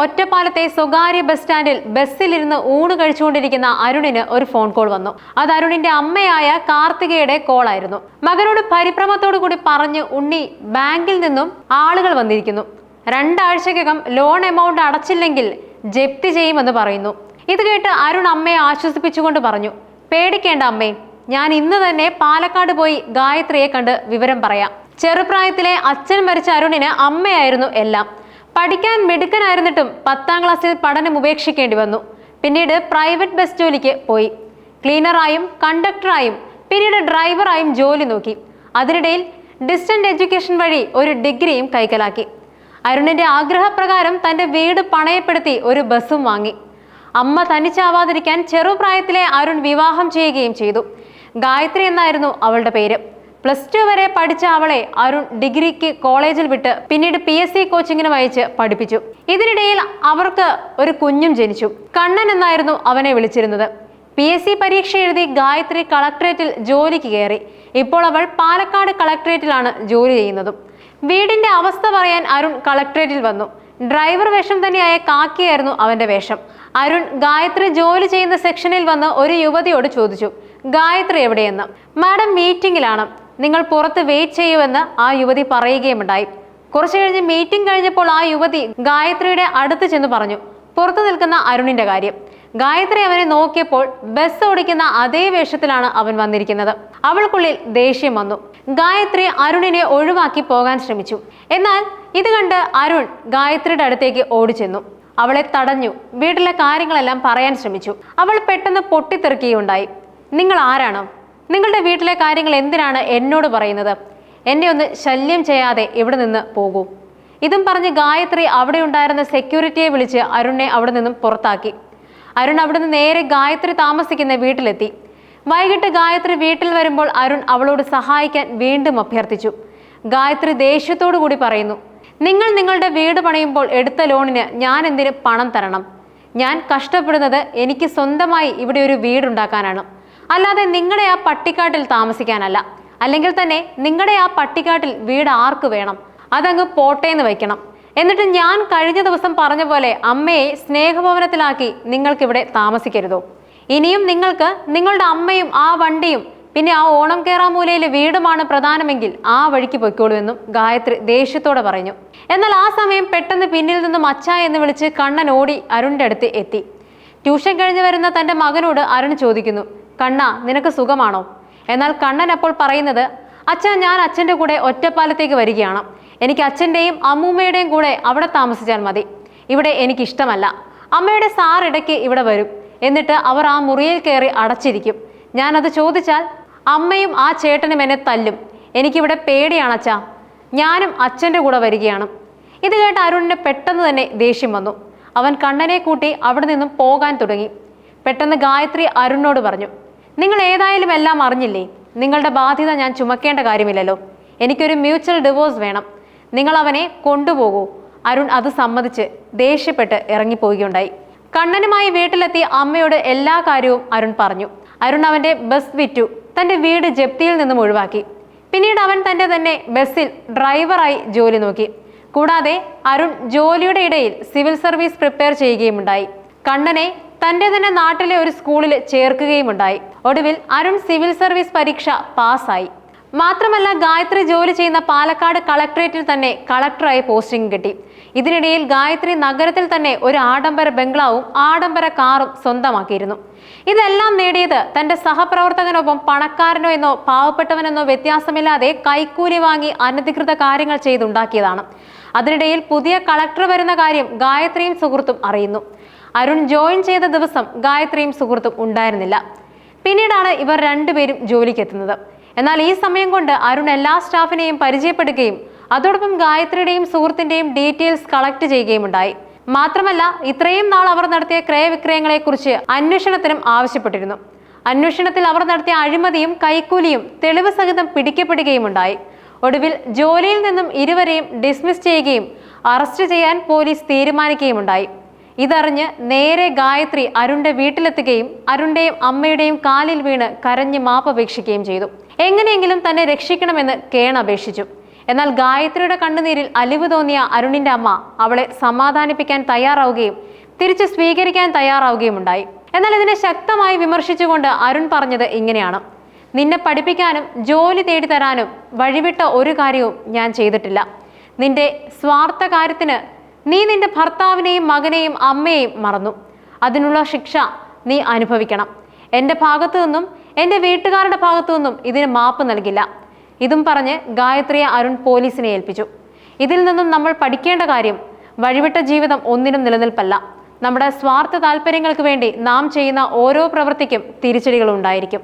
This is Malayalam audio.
ഒറ്റപ്പാലത്തെ സ്വകാര്യ ബസ് സ്റ്റാൻഡിൽ ബസ്സിലിരുന്ന് ഊണ് കഴിച്ചുകൊണ്ടിരിക്കുന്ന അരുണിന് ഒരു ഫോൺ കോൾ വന്നു. അത് അരുണിന്റെ അമ്മയായ കാർത്തികയുടെ കോൾ ആയിരുന്നു. മകനോട് പരിഭ്രമത്തോടു കൂടി പറഞ്ഞ് ഉണ്ണി ബാങ്കിൽ നിന്നും ആളുകൾ വന്നിരിക്കുന്നു. രണ്ടാഴ്ചക്കകം ലോൺ എമൗണ്ട് അടച്ചില്ലെങ്കിൽ ജപ്തി ചെയ്യുമെന്ന് പറയുന്നു. ഇത് കേട്ട് അരുൺ അമ്മയെ ആശ്വസിപ്പിച്ചുകൊണ്ട് പറഞ്ഞു പേടിക്കേണ്ട അമ്മേ ഞാൻ ഇന്ന് തന്നെ പാലക്കാട് പോയി ഗായത്രിയെ കണ്ട് വിവരം പറയാം. ചെറുപ്രായത്തിലെ അച്ഛൻ മരിച്ച അരുണിന് അമ്മയായിരുന്നു എല്ലാം. പഠിക്കാൻ മിടുക്കനായിരുന്നിട്ടും പത്താം ക്ലാസ്സിൽ പഠനം ഉപേക്ഷിക്കേണ്ടി വന്നു. പിന്നീട് പ്രൈവറ്റ് ബസ് ജോലിക്ക് പോയി. ക്ലീനറായും കണ്ടക്ടറായും പിന്നീട് ഡ്രൈവറായും ജോലി നോക്കി. അതിനിടയിൽ ഡിസ്റ്റന്റ് എഡ്യൂക്കേഷൻ വഴി ഒരു ഡിഗ്രിയും കൈക്കലാക്കി. അരുണിന്റെ ആഗ്രഹപ്രകാരം തന്റെ വീട് പണയപ്പെടുത്തി ഒരു ബസ്സും വാങ്ങി. അമ്മ തനിച്ചാവാതിരിക്കാൻ ചെറുപ്രായത്തിലെ അരുൺ വിവാഹം ചെയ്യുകയും ചെയ്തു. ഗായത്രി എന്നായിരുന്നു അവളുടെ പേര്. പ്ലസ് ടു വരെ പഠിച്ച അവളെ അരുൺ ഡിഗ്രിക്ക് കോളേജിൽ വിട്ട് പിന്നീട് പി എസ് സി കോച്ചിങ്ങിന് അയച്ച് പഠിപ്പിച്ചു. ഇതിനിടയിൽ അവർക്ക് ഒരു കുഞ്ഞും ജനിച്ചു. കണ്ണൻ എന്നായിരുന്നു അവനെ വിളിച്ചിരുന്നത്. പി എസ് സി പരീക്ഷ എഴുതി ഗായത്രി കളക്ടറേറ്റിൽ ജോലിക്ക് കയറി. ഇപ്പോൾ അവൾ പാലക്കാട് കളക്ടറേറ്റിലാണ് ജോലി ചെയ്യുന്നതും. വീടിന്റെ അവസ്ഥ പറയാൻ അരുൺ കളക്ടറേറ്റിൽ വന്നു. ഡ്രൈവർ വേഷം തന്നെയായ കാക്കിയായിരുന്നു അവന്റെ വേഷം. അരുൺ ഗായത്രി ജോലി ചെയ്യുന്ന സെക്ഷനിൽ വന്ന് ഒരു യുവതിയോട് ചോദിച്ചു ഗായത്രി എവിടെയെന്ന്? മാഡം മീറ്റിംഗിലാണ് നിങ്ങൾ പുറത്ത് വെയിറ്റ് ചെയ്യുമെന്ന് ആ യുവതി പറയുകയുമുണ്ടായി. കുറച്ചു കഴിഞ്ഞ് മീറ്റിംഗ് കഴിഞ്ഞപ്പോൾ ആ യുവതി ഗായത്രിയുടെ അടുത്ത് ചെന്ന് പറഞ്ഞു പുറത്തു നിൽക്കുന്ന അരുണിന്റെ കാര്യം. ഗായത്രി അവനെ നോക്കിയപ്പോൾ ബസ് ഓടിക്കുന്ന അതേ വേഷത്തിലാണ് അവൻ വന്നിരിക്കുന്നത്. അവൾക്കുള്ളിൽ ദേഷ്യം വന്നു. ഗായത്രി അരുണിനെ ഒഴിവാക്കി പോകാൻ ശ്രമിച്ചു. എന്നാൽ ഇത് കണ്ട് അരുൺ ഗായത്രിയുടെ അടുത്തേക്ക് ഓടിച്ചെന്നു. അവളെ തടഞ്ഞു. വീട്ടിലെ കാര്യങ്ങളെല്ലാം പറയാൻ ശ്രമിച്ചു. അവൾ പെട്ടെന്ന് പൊട്ടിത്തെറിക്കുകയുണ്ടായി. നിങ്ങൾ ആരാണ്? നിങ്ങളുടെ വീട്ടിലെ കാര്യങ്ങൾ എന്തിനാണ് എന്നോട് പറയുന്നത്? എന്നെ ഒന്ന് ശല്യം ചെയ്യാതെ ഇവിടെ നിന്ന് പോകൂ? ഇതും പറഞ്ഞ് ഗായത്രി അവിടെ ഉണ്ടായിരുന്ന സെക്യൂരിറ്റിയെ വിളിച്ച് അരുണിനെ അവിടെ നിന്നും പുറത്താക്കി. അരുൺ അവിടുന്ന് നേരെ ഗായത്രി താമസിക്കുന്ന വീട്ടിലെത്തി. വൈകിട്ട് ഗായത്രി വീട്ടിൽ വരുമ്പോൾ അരുൺ അവളോട് സഹായിക്കാൻ വീണ്ടും അഭ്യർത്ഥിച്ചു. ഗായത്രി ദേഷ്യത്തോടു കൂടി പറയുന്നു നിങ്ങൾ നിങ്ങളുടെ വീട് പണിയുമ്പോൾ എടുത്ത ലോണിന് ഞാൻ എന്തിന് പണം തരണം? ഞാൻ കഷ്ടപ്പെടുന്നത് എനിക്ക് സ്വന്തമായി ഇവിടെ ഒരു വീടുണ്ടാക്കാനാണ്. അല്ലാതെ നിങ്ങളുടെ ആ പട്ടിക്കാട്ടിൽ താമസിക്കാനല്ല. അല്ലെങ്കിൽ തന്നെ നിങ്ങളുടെ ആ പട്ടിക്കാട്ടിൽ വീട് ആർക്ക് വേണം? അതങ്ങ് പോട്ടേന്ന് വയ്ക്കണം. എന്നിട്ട് ഞാൻ കഴിഞ്ഞ ദിവസം പറഞ്ഞ പോലെ അമ്മയെ സ്നേഹഭവനത്തിലാക്കി നിങ്ങൾക്കിവിടെ താമസിക്കരുതോ? ഇനിയും നിങ്ങൾക്ക് നിങ്ങളുടെ അമ്മയും ആ വണ്ടിയും പിന്നെ ആ ഓണം കേറാമൂലയിലെ വീടുമാണ് പ്രധാനമെങ്കിൽ ആ വഴിക്ക് പൊയ്ക്കോളൂ എന്നും ഗായത്രി ദേഷ്യത്തോടെ പറഞ്ഞു. എന്നാൽ ആ സമയം പെട്ടെന്ന് പിന്നിൽ നിന്നും അച്ഛ എന്ന് വിളിച്ച് കണ്ണൻ ഓടി അരുണിന്റെ അടുത്ത് എത്തി. ട്യൂഷൻ കഴിഞ്ഞ് വരുന്ന തന്റെ മകനോട് അരുൺ ചോദിക്കുന്നു കണ്ണ നിനക്ക് സുഖമാണോ? എന്നാൽ കണ്ണൻ അപ്പോൾ പറയുന്നത് അച്ഛ ഞാൻ അച്ഛന്റെ കൂടെ ഒറ്റപ്പാലത്തേക്ക് വരികയാണ്. എനിക്ക് അച്ഛന്റെയും അമ്മൂമ്മയുടെയും കൂടെ അവിടെ താമസിച്ചാൽ മതി. ഇവിടെ എനിക്കിഷ്ടമല്ല. അമ്മയുടെ സാർ ഇടയ്ക്ക് ഇവിടെ വരും. എന്നിട്ട് അവർ ആ മുറിയിൽ കയറി അടച്ചിരിക്കും. ഞാനത് ചോദിച്ചാൽ അമ്മയും ആ ചേട്ടനും എന്നെ തല്ലും. എനിക്കിവിടെ പേടിയാണ് അച്ഛാ. ഞാനും അച്ഛന്റെ കൂടെ വരികയാണ്. ഇത് കേട്ട് അരുണിന് പെട്ടെന്ന് തന്നെ ദേഷ്യം വന്നു. അവൻ കണ്ണനെ കൂട്ടി അവിടെ നിന്നും പോകാൻ തുടങ്ങി. പെട്ടെന്ന് ഗായത്രി അരുണിനോട് പറഞ്ഞു നിങ്ങൾ ഏതായാലും എല്ലാം അറിഞ്ഞില്ലേ? നിങ്ങളുടെ ബാധ്യത ഞാൻ ചുമക്കേണ്ട കാര്യമില്ലല്ലോ. എനിക്കൊരു മ്യൂച്വൽ ഡിവോഴ്സ് വേണം. നിങ്ങൾ അവനെ കൊണ്ടുപോകൂ. അരുൺ അത് സമ്മതിച്ച് ദേഷ്യപ്പെട്ട് ഇറങ്ങിപ്പോവുകയുണ്ടായി. കണ്ണനുമായി വീട്ടിലെത്തി അമ്മയോട് എല്ലാ കാര്യവും അരുൺ പറഞ്ഞു. അരുൺ അവന്റെ ബസ് വിറ്റു. തന്റെ വീട് ജപ്തിയിൽ നിന്നും ഒഴിവാക്കി. പിന്നീട് അവൻ തന്റെ തന്നെ ബസ്സിൽ ഡ്രൈവറായി ജോലി നോക്കി. കൂടാതെ അരുൺ ജോലിയുടെ ഇടയിൽ സിവിൽ സർവീസ് പ്രിപ്പയർ ചെയ്യുകയുമുണ്ടായി. കണ്ണനെ തന്റെ തന്നെ നാട്ടിലെ ഒരു സ്കൂളിൽ ചേർക്കുകയുമുണ്ടായി. ഒടുവിൽ അരുൺ സിവിൽ സർവീസ് പരീക്ഷ പാസ്സായി. മാത്രമല്ല ഗായത്രി ജോലി ചെയ്യുന്ന പാലക്കാട് കളക്ടറേറ്റിൽ തന്നെ കളക്ടറായി പോസ്റ്റിംഗ് കിട്ടി. ഇതിനിടയിൽ ഗായത്രി നഗരത്തിൽ തന്നെ ഒരു ആഡംബര ബംഗ്ലാവും ആഡംബര കാറും സ്വന്തമാക്കിയിരുന്നു. ഇതെല്ലാം നേടിയത് തന്റെ സഹപ്രവർത്തകനൊപ്പം പണക്കാരനോ എന്നോ പാവപ്പെട്ടവനെന്നോ വ്യത്യാസമില്ലാതെ കൈക്കൂലി വാങ്ങി അനധികൃത കാര്യങ്ങൾ ചെയ്തുണ്ടാക്കിയതാണ്. അതിനിടയിൽ പുതിയ കളക്ടർ വരുന്ന കാര്യം ഗായത്രിയും സുഹൃത്തും അറിയുന്നു. അരുൺ ജോയിൻ ചെയ്ത ദിവസം ഗായത്രിയും സുഹൃത്തും ഉണ്ടായിരുന്നില്ല. പിന്നീടാണ് ഇവർ രണ്ടുപേരും ജോലിക്കെത്തുന്നത്. എന്നാൽ ഈ സമയം കൊണ്ട് അരുൺ എല്ലാ സ്റ്റാഫിനെയും പരിചയപ്പെടുകയും അതോടൊപ്പം ഗായത്രിയുടെയും സുഹൃത്തിന്റെയും ഡീറ്റെയിൽസ് കളക്ട് ചെയ്യുകയും ഉണ്ടായി മാത്രമല്ല ഇത്രയും നാൾ അവർ നടത്തിയ ക്രയവിക്രയങ്ങളെക്കുറിച്ച് അന്വേഷണത്തിനും ആവശ്യപ്പെട്ടിരുന്നു. അന്വേഷണത്തിൽ അവർ നടത്തിയ അഴിമതിയും കൈക്കൂലിയും തെളിവ് സഹിതം പിടിക്കപ്പെടുകയുമുണ്ടായി. ഒടുവിൽ ജോലിയിൽ നിന്നും ഇരുവരെയും ഡിസ്മിസ് ചെയ്യുകയും അറസ്റ്റ് ചെയ്യാൻ പോലീസ് തീരുമാനിക്കുകയുമുണ്ടായി. ഇതറിഞ്ഞ് നേരെ ഗായത്രി അരുണിന്റെ വീട്ടിലെത്തുകയും അരുണിന്റെയും അമ്മയുടെയും കാലിൽ വീണ് കരഞ്ഞ് മാപ്പപേക്ഷിക്കുകയും ചെയ്തു. എങ്ങനെയെങ്കിലും തന്നെ രക്ഷിക്കണമെന്ന് കേൺ അപേക്ഷിച്ചു. എന്നാൽ ഗായത്രിയുടെ കണ്ണുനീരിൽ അലിവ് തോന്നിയ അരുണിന്റെ അമ്മ അവളെ സമാധാനിപ്പിക്കാൻ തയ്യാറാവുകയും തിരിച്ച് സ്വീകരിക്കാൻ തയ്യാറാവുകയും ഉണ്ടായി. എന്നാൽ ഇതിനെ ശക്തമായി വിമർശിച്ചുകൊണ്ട് അരുൺ പറഞ്ഞത് ഇങ്ങനെയാണ്. നിന്നെ പഠിപ്പിക്കാനും ജോലി തേടി തരാനും വഴിവിട്ട ഒരു കാര്യവും ഞാൻ ചെയ്തിട്ടില്ല. നിന്റെ സ്വാർത്ഥ കാര്യത്തിന് നീ നിന്റെ ഭർത്താവിനെയും മകനെയും അമ്മയെയും മറന്നു. അതിനുള്ള ശിക്ഷ നീ അനുഭവിക്കണം. എന്റെ ഭാഗത്തു നിന്നും എന്റെ വീട്ടുകാരുടെ ഭാഗത്തു നിന്നും ഇതിന് മാപ്പ് നൽകില്ല. ഇതും പറഞ്ഞ് ഗായത്രിയെ അരുൺ പോലീസിനെ ഏൽപ്പിച്ചു. ഇതിൽ നിന്നും നമ്മൾ പഠിക്കേണ്ട കാര്യം വഴിവിട്ട ജീവിതം ഒന്നിനും നിലനിൽപ്പല്ല. നമ്മുടെ സ്വാർത്ഥ താല്പര്യങ്ങൾക്ക് വേണ്ടി നാം ചെയ്യുന്ന ഓരോ പ്രവൃത്തിക്കും തിരിച്ചടികൾ ഉണ്ടായിരിക്കും